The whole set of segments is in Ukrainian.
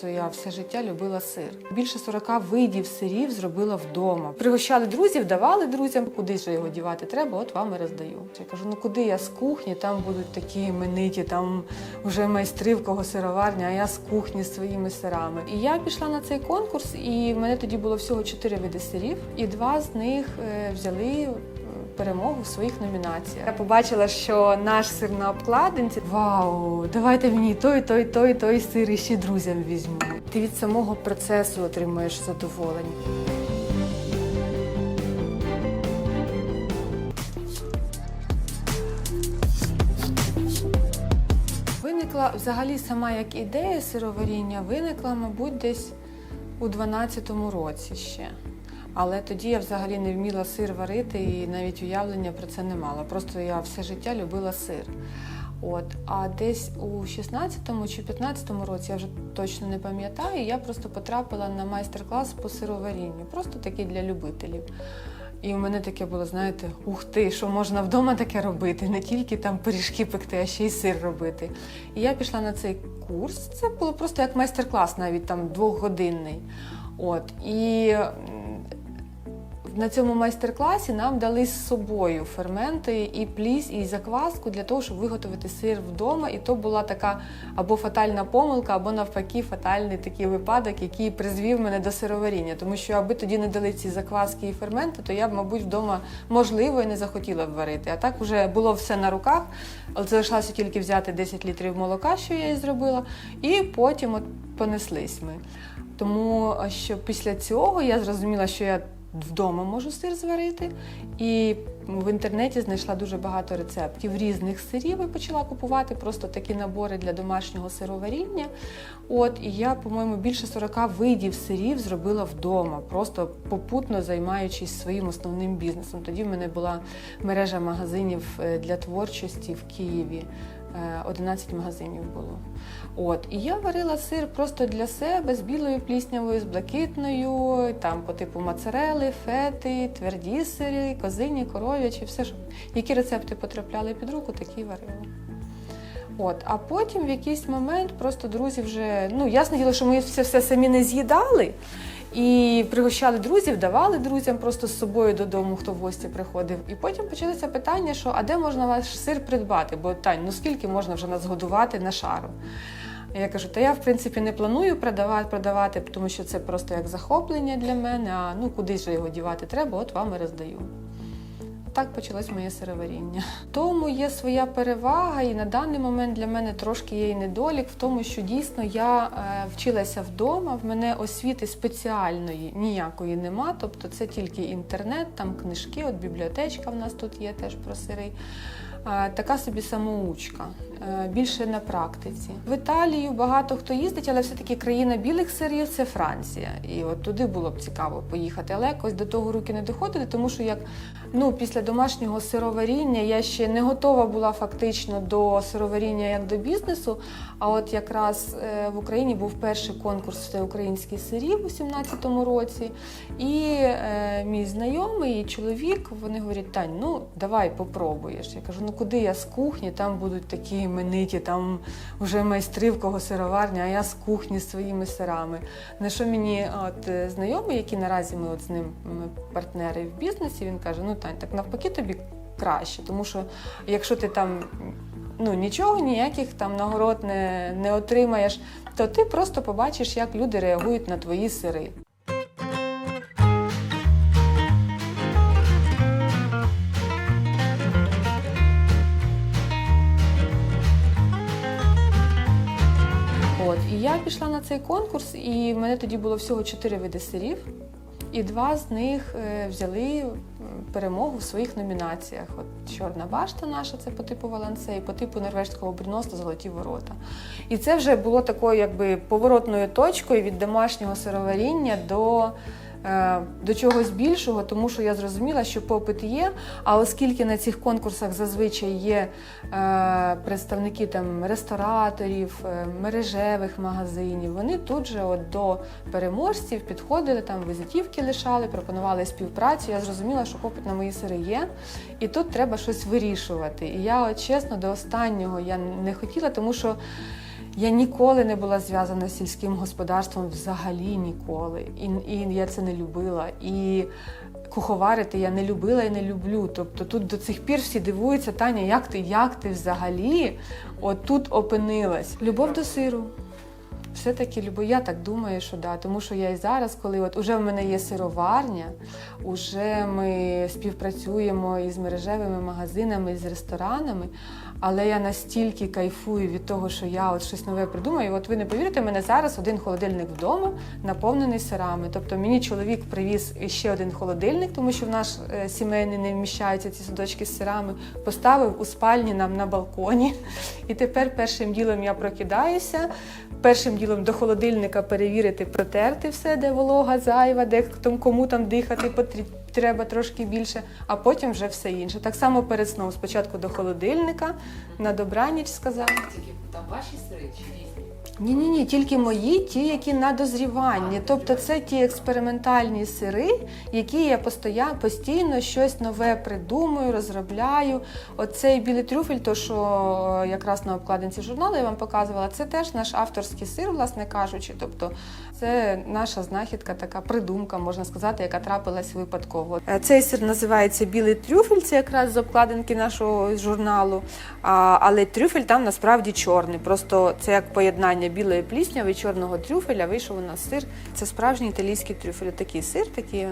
Просто я все життя любила сир. Більше 40 видів сирів зробила вдома. Пригощали друзів, давали друзям. Куди ж його дівати треба? От вам і роздаю. Я кажу, ну куди я з кухні? Там будуть такі імениті, там вже майстри в кого сироварня, а я з кухні своїми сирами. І я пішла на цей конкурс, і в мене тоді було всього 4 види сирів, і два з них е, взяли. Перемогу в своїх номінаціях. Я побачила, що наш сир на обкладинці. Вау, давайте мені той, той, той, той сир і ще друзям візьму. Ти від самого процесу отримуєш задоволення. Виникла взагалі сама як ідея сироваріння, виникла, мабуть, десь у 12-му році ще. Але тоді я взагалі не вміла сир варити і навіть уявлення про це не мала. Просто я все життя любила сир. От, а десь у 16-му чи 15-му році, я вже точно не пам'ятаю, я просто потрапила на майстер-клас по сироварінню, просто такий для любителів. І у мене таке було, знаєте, ух ти, що можна вдома таке робити, не тільки там пиріжки пекти, а ще й сир робити. І я пішла на цей курс. Це було просто як майстер-клас, навіть там двохгодинний. От і на цьому майстер-класі нам дали з собою ферменти і пліс, і закваску для того, щоб виготовити сир вдома. І то була така або фатальна помилка, або навпаки фатальний такий випадок, який призвів мене до сироваріння. Тому що аби тоді не дали ці закваски і ферменти, то я б, мабуть, вдома можливо і не захотіла б варити. А так вже було все на руках. Але залишалося тільки взяти 10 літрів молока, що я і зробила, і потім от понеслись ми. Тому що після цього я зрозуміла, що я вдома можу сир зварити, і в інтернеті знайшла дуже багато рецептів різних сирів і почала купувати просто такі набори для домашнього сироваріння. От і я, по-моєму, більше 40 видів сирів зробила вдома, просто попутно займаючись своїм основним бізнесом. Тоді в мене була мережа магазинів е, для творчості в Києві. Е, 11 магазинів було. От, і я варила сир просто для себе з білою пліснявою, з блакитною, там по типу моцарели, фети, тверді сири, козині, коров'ячі, все, що які рецепти потрапляли під руку, такі варила. От, а потім в якийсь момент просто друзі вже, ну ясне діло, що ми все, все самі не з'їдали. І пригощали друзів, давали друзям просто з собою додому, хто в гості приходив. І потім почалося питання, що а де можна ваш сир придбати? Бо Тань, ну скільки можна вже нас годувати на шару? Я кажу, та я в принципі не планую продавати, продавати, тому що це просто як захоплення для мене. А ну куди ж його дівати треба, от вам і роздаю. Так почалось моє сироваріння. Тому є своя перевага, і на даний момент для мене трошки є і недолік в тому, що дійсно я е, вчилася вдома. В мене освіти спеціальної ніякої нема. Тобто це тільки інтернет, там книжки, от бібліотечка в нас тут є теж про сири. Е, Така собі самоучка, більше на практиці. В Італію багато хто їздить, але все-таки країна білих сирів це Франція. І от туди було б цікаво поїхати. Але якось до того руки не доходили, тому що як ну, після домашнього сироваріння я ще не готова була фактично до сироваріння як до бізнесу. А от якраз е, в Україні був перший конкурс всеукраїнський сирів у 17-му році. І е, мій знайомий і чоловік вони говорять: Тань, ну давай попробуєш. Я кажу, ну куди я з кухні? Там будуть такі імениті, там вже майстри в кого сироварня, а я з кухні своїми сирами. На що мені от е, знайомий, який наразі ми от з ним партнери в бізнесі, він каже: ну Тань, так навпаки тобі краще, тому що якщо ти там ну, нічого, ніяких там нагород не, не отримаєш, то ти просто побачиш, як люди реагують на твої сири. Цей конкурс, і в мене тоді було всього чотири види сирів, і два з них е, взяли перемогу в своїх номінаціях. От Чорна башта наша, це по типу Валансе, і по типу норвежського брідноста Золоті ворота. І це вже було такою якби поворотною точкою від домашнього сироваріння до. Е, До чогось більшого, тому що я зрозуміла, що попит є. А оскільки на цих конкурсах зазвичай є е, представники там рестораторів, е, мережевих магазинів, вони тут же от до переможців підходили, там візитівки лишали, пропонували співпрацю. Я зрозуміла, що попит на мої сири є, і тут треба щось вирішувати. І я, от, чесно, до останнього я не хотіла, тому що. Я ніколи не була зв'язана з сільським господарством взагалі ніколи. І, і я це не любила. І куховарити я не любила і не люблю. Тобто тут до цих пір всі дивуються, Таня, як ти, як ти взагалі отут опинилась? Любов до сиру. Все-таки любов, я так думаю, що да. Тому що я і зараз, коли от уже в мене є сироварня, уже ми співпрацюємо із мережевими магазинами, з ресторанами, але я настільки кайфую від того, що я от щось нове придумаю. От ви не повірите, в мене зараз один холодильник вдома наповнений сирами. Тобто мені чоловік привіз ще один холодильник, тому що в наш е, сімейний не вміщаються ці судочки з сирами. Поставив у спальні нам на балконі. І тепер першим ділом я прокидаюся. Першим ділом до холодильника перевірити, протерти все, де волога зайва, де кому там дихати треба трошки більше, а потім вже все інше. Так само перед сном спочатку до холодильника, на добраніч сказав. Тільки там ваші сири чи різні? Ні, ні, ні, тільки мої, ті, які на дозріванні. Тобто це ті експериментальні сири, які я постоя- постійно щось нове придумую, розробляю. Оцей білий трюфель, то що е, якраз на обкладинці журналу я вам показувала, це теж наш авторський сир, власне кажучи. Тобто це наша знахідка, така придумка, можна сказати, яка трапилась випадково. Е, Цей сир називається білий трюфель, це якраз з обкладинки нашого журналу. Але трюфель там насправді чорний. Просто це як поєднання білої плісняви і чорного трюфеля. Вийшов у нас сир. Це справжній італійський трюфель. Такий сир, такий.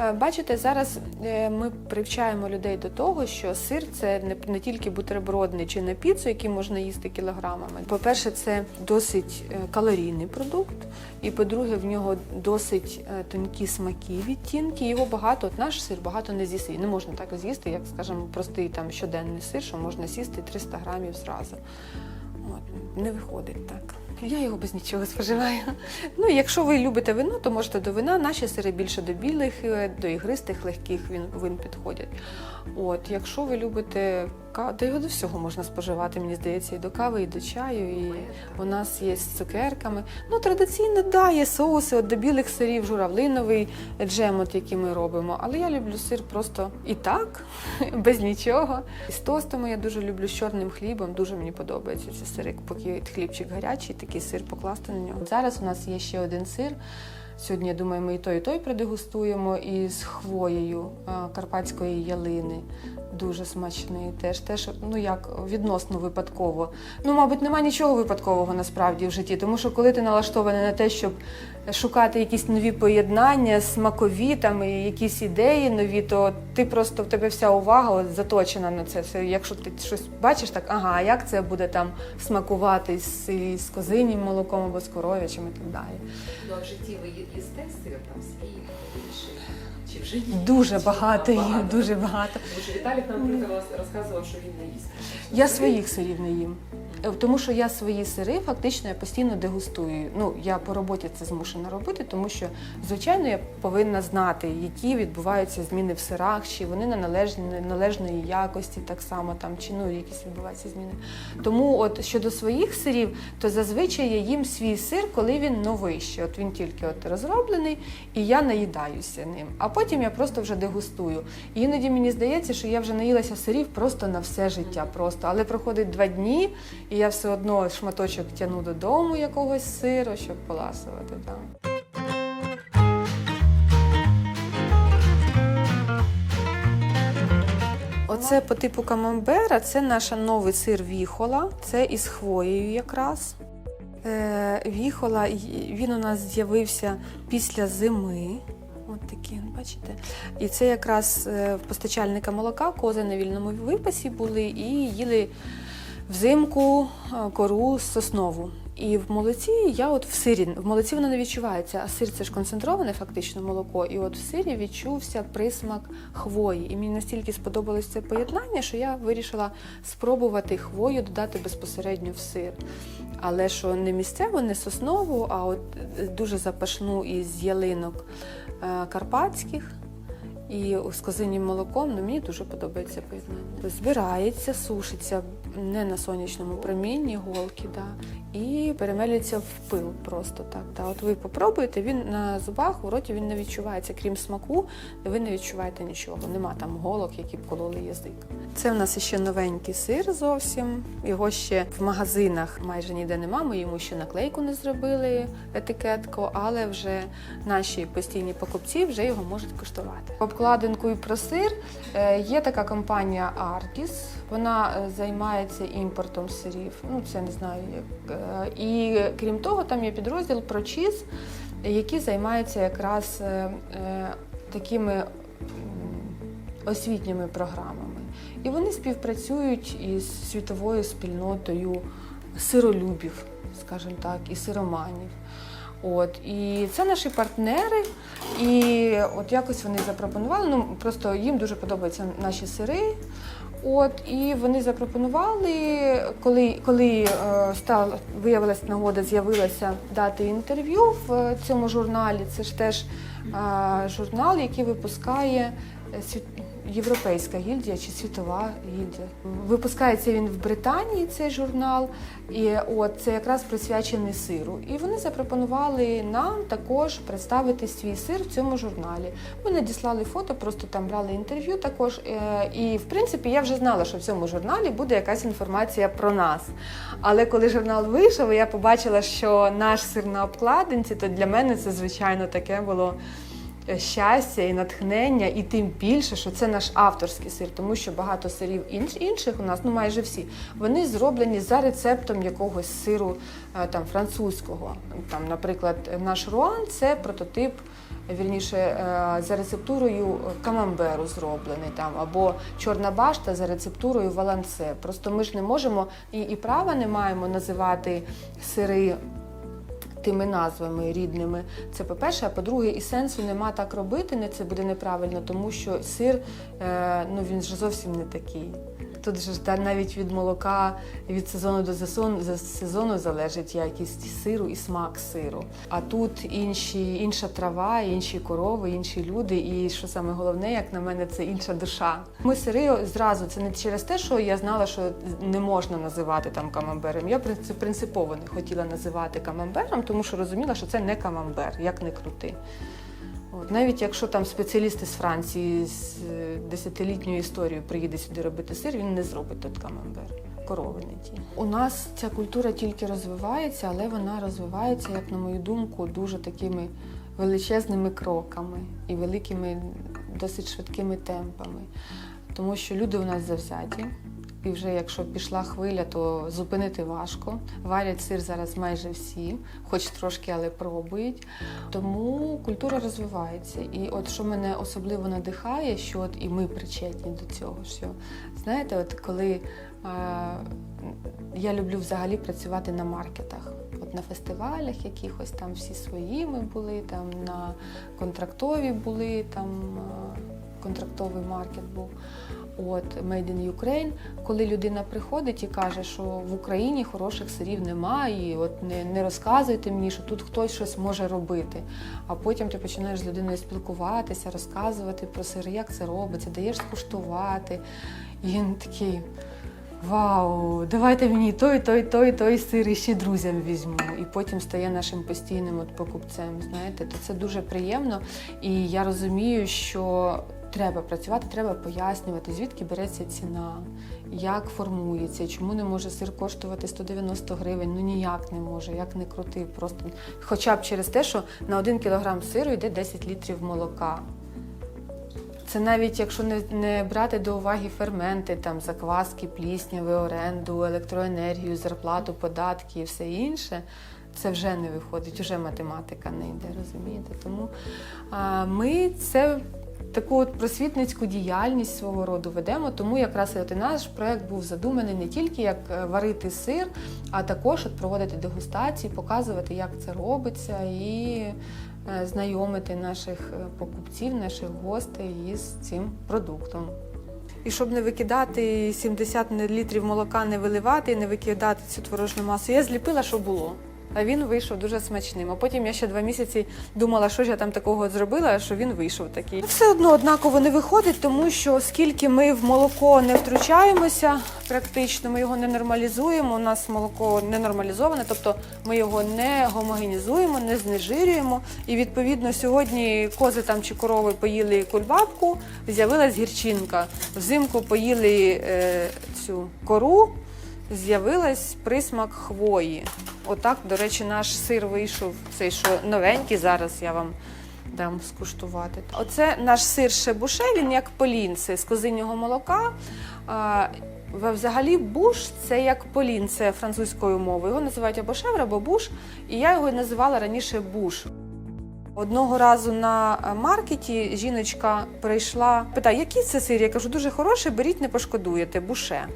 Е, Бачите, зараз е, ми привчаємо людей до того, що сир це не, тільки бутербродний чи на піцу, який можна їсти кілограмами. По-перше, це досить е, калорійний продукт, і по-друге, в нього досить тонкі смаки, відтінки. Його багато. От наш сир багато не з'їси. Не можна так з'їсти, як скажімо, простий там щоденний сир, що можна сісти 300 грамів зразу. От, не виходить так. Я його без нічого споживаю. Ну, якщо ви любите вино, то можете до вина. Наші сири більше до білих, е, до ігристих, легких він, вин підходять. От, якщо ви любите каву, то його до всього можна споживати, мені здається, і до кави, і до чаю. І у нас є з цукерками. Ну, традиційно, да, є соуси, от до білих сирів, журавлиновий джем, от який ми робимо. Але я люблю сир просто і так, без нічого. І з тостами я дуже люблю з чорним хлібом. Дуже мені подобається ці сири, поки хлібчик гарячий, такий сир покласти на нього. Зараз у нас є ще один сир. Сьогодні, я думаю, ми і той, і той продегустуємо із хвоєю карпатської ялини. Дуже смачний. Теж теж, ну як відносно випадково. Ну, мабуть, нема нічого випадкового насправді в житті, тому що коли ти налаштований на те, щоб шукати якісь нові поєднання, смакові там і якісь ідеї нові, то ти просто в тебе вся увага от, заточена на це. Все. Якщо ти щось бачиш, так ага, а як це буде там смакувати з, з козинім молоком або з коров'ячим і так далі. Ну, а в житті ви їсте сир там свій інший? Чи вже ні? Дуже багато їм, дуже багато. Тому що Віталік нам наприклад, розказував, що він не їсть. Я своїх сирів не їм. Е, Тому що я свої сири фактично я постійно дегустую. Ну я по роботі це змушена робити, тому що звичайно я повинна знати, які відбуваються зміни в сирах, чи вони на належної якості, так само там чи ну якісь відбуваються зміни. Тому, от щодо своїх сирів, то зазвичай я їм свій сир, коли він новий ще. От він тільки от розроблений, і я наїдаюся ним. А потім я просто вже дегустую. І іноді мені здається, що я вже наїлася сирів просто на все життя. Просто, але проходить два дні, і я все одно шматочок тяну додому якогось сиру, щоб поласувати там. Оце по типу камамбера, це наш новий сир віхола, це із хвоєю якраз. Е, віхола, він у нас з'явився після зими. От такі, бачите? І це якраз е, в постачальника молока, кози на вільному випасі були і їли взимку е, кору соснову. І в молоці я от в сирі, в молоці воно не відчувається, а сир це ж концентроване фактично молоко. І от в сирі відчувся присмак хвої. І мені настільки сподобалось це поєднання, що я вирішила спробувати хвою додати безпосередньо в сир. Але що не місцеву, не соснову, а от е, дуже запашну із ялинок е, карпатських. І з козинім молоком ну, мені дуже подобається поєднання. Збирається, сушиться не на сонячному промінні голки, да, і перемелюється в пил просто так. Да. От ви попробуєте, він на зубах, у роті він не відчувається, крім смаку, ви не відчуваєте нічого. Нема там голок, які б кололи язик. Це в нас ще новенький сир зовсім. Його ще в магазинах майже ніде нема. Ми йому ще наклейку не зробили, етикетку, але вже наші постійні покупці вже його можуть коштувати. Обкладинкою про сир е, є така компанія Artis. Вона е, займається імпортом сирів. Ну це не знаю як. Е, І крім того, там є підрозділ про чіз, який займається якраз е, е, такими освітніми програмами. І вони співпрацюють із світовою спільнотою сиролюбів, скажімо так, і сироманів. От і це наші партнери, і от якось вони запропонували. Ну просто їм дуже подобаються наші сири. От і вони запропонували, коли, коли е, стала виявилася нагода, з'явилася дати інтерв'ю в цьому журналі. Це ж теж е, журнал, який випускає е, світ. Європейська гільдія чи світова гільдія. Випускається він в Британії, цей журнал, і от це якраз присвячений сиру. І вони запропонували нам також представити свій сир в цьому журналі. Ми надіслали фото, просто там брали інтерв'ю також. е, І в принципі я вже знала, що в цьому журналі буде якась інформація про нас. Але коли журнал вийшов, я побачила, що наш сир на обкладинці, то для мене це звичайно таке було щастя і натхнення, і тим більше, що це наш авторський сир, тому що багато сирів інших у нас, ну майже всі, вони зроблені за рецептом якогось сиру е, там французького. Там, наприклад, наш руан це прототип. Вірніше е, за рецептурою камамберу зроблений там, або чорна башта за рецептурою валанце. Просто ми ж не можемо і, і права не маємо називати сири тими назвами рідними. Це по-перше, а по-друге, і сенсу нема так робити, не це буде неправильно, тому що сир е, ну він ж зовсім не такий. Тут же навіть від молока від сезону до сезону, за сезону залежить якість сиру і смак сиру. А тут інші, інша трава, інші корови, інші люди. І що саме головне, як на мене, це інша душа. Ми сири зразу це не через те, що я знала, що не можна називати там камамбером. Я принцип- принципово не хотіла називати камамбером, тому що розуміла, що це не камамбер, як не крути. От, навіть якщо там спеціалісти з Франції з е, десятилітньою історією приїде сюди робити сир, він не зробить тут камамбер. Корови не ті. У нас ця культура тільки розвивається, але вона розвивається, як на мою думку, дуже такими величезними кроками і великими, досить швидкими темпами. Тому що люди у нас завзяті. І вже якщо пішла хвиля, то зупинити важко. Варять сир зараз майже всі, хоч трошки, але пробують. Тому культура розвивається. І от що мене особливо надихає, що от і ми причетні до цього. Що знаєте, от коли е, я люблю взагалі працювати на маркетах. От на фестивалях якихось там всі своїми були, там на контрактові були, там контрактовий маркет був. От Made in Ukraine, коли людина приходить і каже, що в Україні хороших сирів немає, і от не, не розказуйте мені, що тут хтось щось може робити. А потім ти починаєш з людиною спілкуватися, розказувати про сири, як це робиться, даєш скуштувати. І він такий. Вау, давайте мені той, той, той, той сир і ще друзям візьму. І потім стає нашим постійним от покупцем. Знаєте, то це дуже приємно. І я розумію, що треба працювати, треба пояснювати, звідки береться ціна, як формується, чому не може сир коштувати 190 гривень. Ну ніяк не може, як не крути. Просто хоча б через те, що на один кілограм сиру йде 10 літрів молока. Це навіть якщо не, не брати до уваги ферменти, там закваски, плісняви, оренду, електроенергію, зарплату, податки і все інше, це вже не виходить, вже математика не йде, розумієте? Тому а, ми це таку от просвітницьку діяльність свого роду ведемо. Тому якраз і і наш проект був задуманий не тільки як е, варити сир, а також от проводити дегустації, показувати, як це робиться, і е, знайомити наших е, покупців, наших гостей із цим продуктом. І щоб не викидати 70 літрів молока, не виливати, не викидати цю творожну масу, я зліпила, що було. А він вийшов дуже смачним. А потім я ще два місяці думала, що ж я там такого зробила, що він вийшов такий. Все одно однаково не виходить, тому що оскільки ми в молоко не втручаємося, практично ми його не нормалізуємо. У нас молоко не нормалізоване, тобто ми його не гомогенізуємо, не знежирюємо. І відповідно сьогодні кози там чи корови поїли кульбабку, з'явилась гірчинка. Взимку поїли е, цю кору з'явилась присмак хвої. Отак, до речі, наш сир вийшов, цей що новенький, зараз я вам дам скуштувати. Оце наш сир шебуше, він як полінце з козинього молока. Взагалі буш це як полін, це французькою мовою. Його називають або шевр, або буш, і я його називала раніше буш. Одного разу на е, маркеті жіночка прийшла, питає, який це сир? Я кажу, дуже хороший, беріть, не пошкодуєте, буше.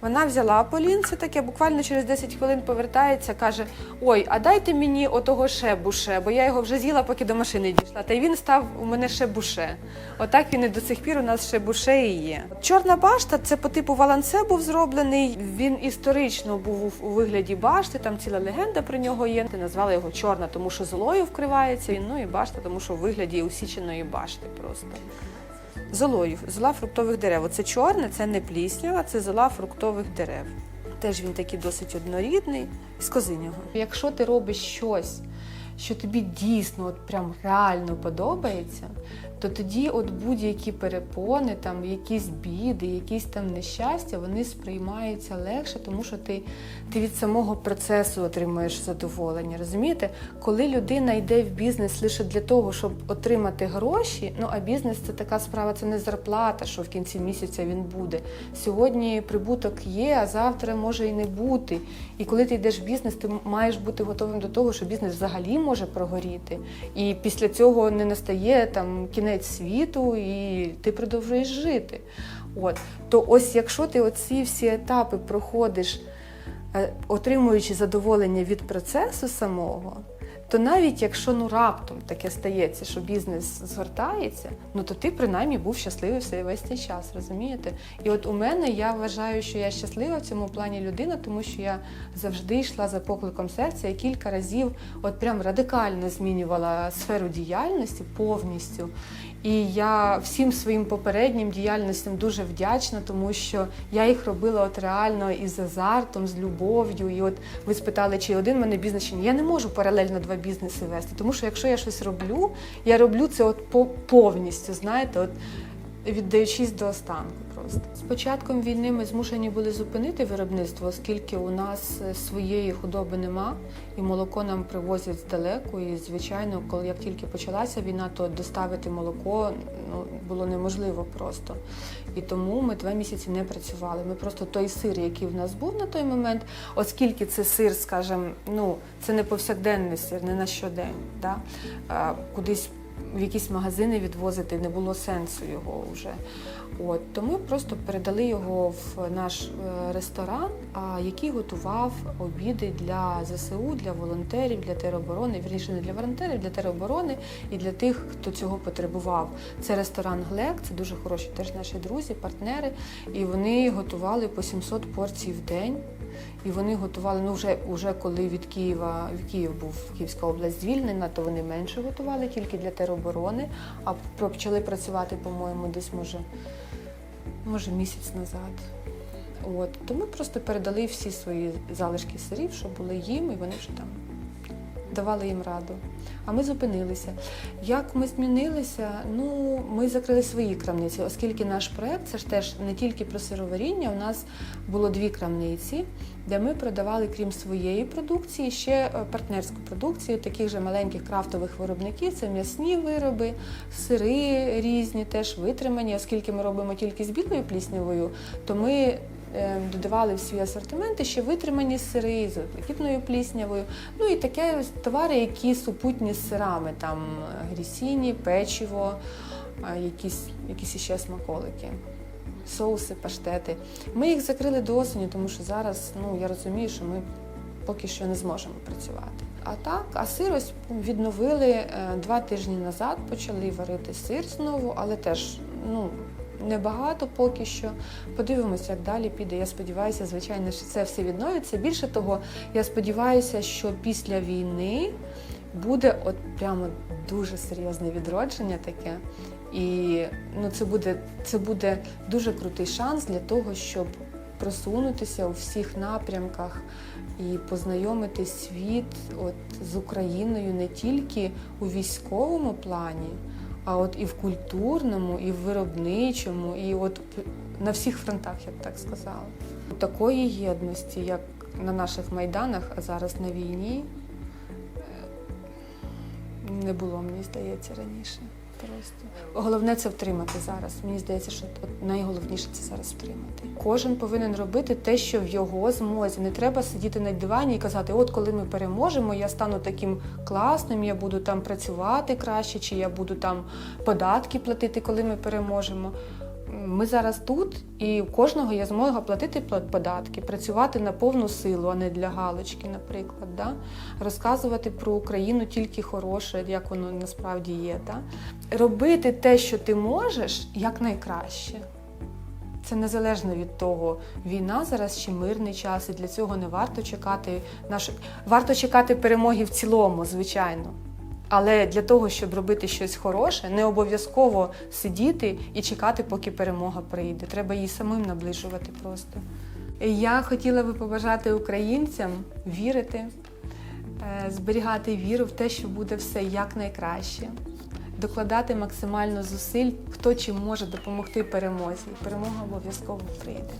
Вона взяла полін, це таке, буквально через 10 хвилин повертається, каже: Ой, а дайте мені отого ще буше, бо я його вже з'їла, поки до машини дійшла. Та й він став у мене ще буше. Отак він і до цих пір у нас ще буше і є. Чорна башта це по типу валанце був зроблений. Він історично був у вигляді башти, там ціла легенда про нього є. Назвали його чорна, тому що золою вкривається. Ну і башта, тому що у вигляді усіченої башти просто. Золою, зола фруктових дерев. Оце чорне, це не пліснява, це зола фруктових дерев. Теж він такий досить однорідний, з козинього. Якщо ти робиш щось, що тобі дійсно от прям реально подобається, то тоді от будь-які перепони, там якісь біди, якісь там нещастя, вони сприймаються легше, тому що ти, ти від самого процесу отримуєш задоволення. Розумієте, коли людина йде в бізнес лише для того, щоб отримати гроші, ну а бізнес це така справа, це не зарплата, що в кінці місяця він буде. Сьогодні прибуток є, а завтра може і не бути. І коли ти йдеш в бізнес, ти маєш бути готовим до того, що бізнес взагалі може прогоріти. І після цього не настає там кінець світу, і ти продовжуєш жити. От то ось якщо ти оці всі етапи проходиш, е, отримуючи задоволення від процесу самого. То навіть якщо ну раптом таке стається, що бізнес згортається, ну то ти принаймні був щасливий все весь цей час, розумієте? І от у мене я вважаю, що я щаслива в цьому плані людина, тому що я завжди йшла за покликом серця і кілька разів от прям радикально змінювала сферу діяльності повністю. І я всім своїм попереднім діяльностям дуже вдячна, тому що я їх робила от реально із азартом, з любов'ю. І от ви спитали, чи один в мене бізнес чи ні. Я не можу паралельно два бізнеси вести, тому що якщо я щось роблю, я роблю це от по- повністю, знаєте, от віддаючись до останку просто. З початком війни ми змушені були зупинити виробництво, оскільки у нас е, своєї худоби нема, і молоко нам привозять здалеку. І звичайно, коли як тільки почалася війна, то доставити молоко ну, було неможливо просто. І тому ми два місяці не працювали. Ми просто той сир, який в нас був на той момент, оскільки це сир, скажімо, ну це не повсякденний сир, не на щодень. Да? Кудись в якісь магазини відвозити не було сенсу його вже. От то ми просто передали його в наш е, ресторан, який готував обіди для ЗСУ, для волонтерів, для тероборони. Вірніше не для волонтерів, для тероборони і для тих, хто цього потребував. Це ресторан Глек, це дуже хороші теж наші друзі, партнери. І вони готували по 700 порцій в день. І вони готували, ну вже, вже коли від Києва, Київ був Київська область звільнена, то вони менше готували тільки для тероборони, а почали працювати, по-моєму, десь може, може місяць назад. От. То просто передали всі свої залишки сирів, що були їм, і вони вже там давали їм раду. А ми зупинилися. Як ми змінилися? Ну, ми закрили свої крамниці, оскільки наш проект це ж теж не тільки про сироваріння. У нас було дві крамниці, де ми продавали, крім своєї продукції, ще е, партнерську продукцію таких же маленьких крафтових виробників. Це м'ясні вироби, сири різні, теж витримані, оскільки ми робимо тільки з білою пліснявою, то ми додавали в свій асортимент ще витримані сири з блакитною пліснявою. Ну і таке ось товари, які супутні з сирами, там грісіні, печиво, якісь, якісь іще смаколики. Соуси, паштети. Ми їх закрили до осені, тому що зараз ну, я розумію, що ми поки що не зможемо працювати. А так, а сир ось відновили е, два тижні назад, почали варити сир знову, але теж ну, небагато поки що. Подивимося, як далі піде. Я сподіваюся, звичайно, що це все відновиться. Більше того, я сподіваюся, що після війни буде от прямо дуже серйозне відродження таке. І ну, це буде, це буде дуже крутий шанс для того, щоб просунутися у всіх напрямках і познайомити світ от, з Україною не тільки у військовому плані, а от і в культурному, і в виробничому, і от на всіх фронтах, я б так сказала. Такої єдності, як на наших майданах, а зараз на війні, е, не було, мені здається, раніше. Просто головне це втримати зараз. Мені здається, що найголовніше це зараз втримати. Кожен повинен робити те, що в його змозі. Не треба сидіти на дивані і казати, от коли ми переможемо, я стану таким класним, я буду там працювати краще, чи я буду там податки платити, коли ми переможемо. Ми зараз тут, і у кожного є змога платити податки, працювати на повну силу, а не для галочки, наприклад. Да? Розказувати про Україну тільки хороше, як воно насправді є. Да? Робити те, що ти можеш, якнайкраще. Це незалежно від того, війна зараз чи мирний час, і для цього не варто чекати наш... варто чекати перемоги в цілому, звичайно. Але для того, щоб робити щось хороше, не обов'язково сидіти і чекати, поки перемога прийде. Треба її самим наближувати просто. Я хотіла би побажати українцям вірити, е, зберігати віру в те, що буде все якнайкраще, докладати максимально зусиль, хто чим може допомогти перемозі. Перемога обов'язково прийде.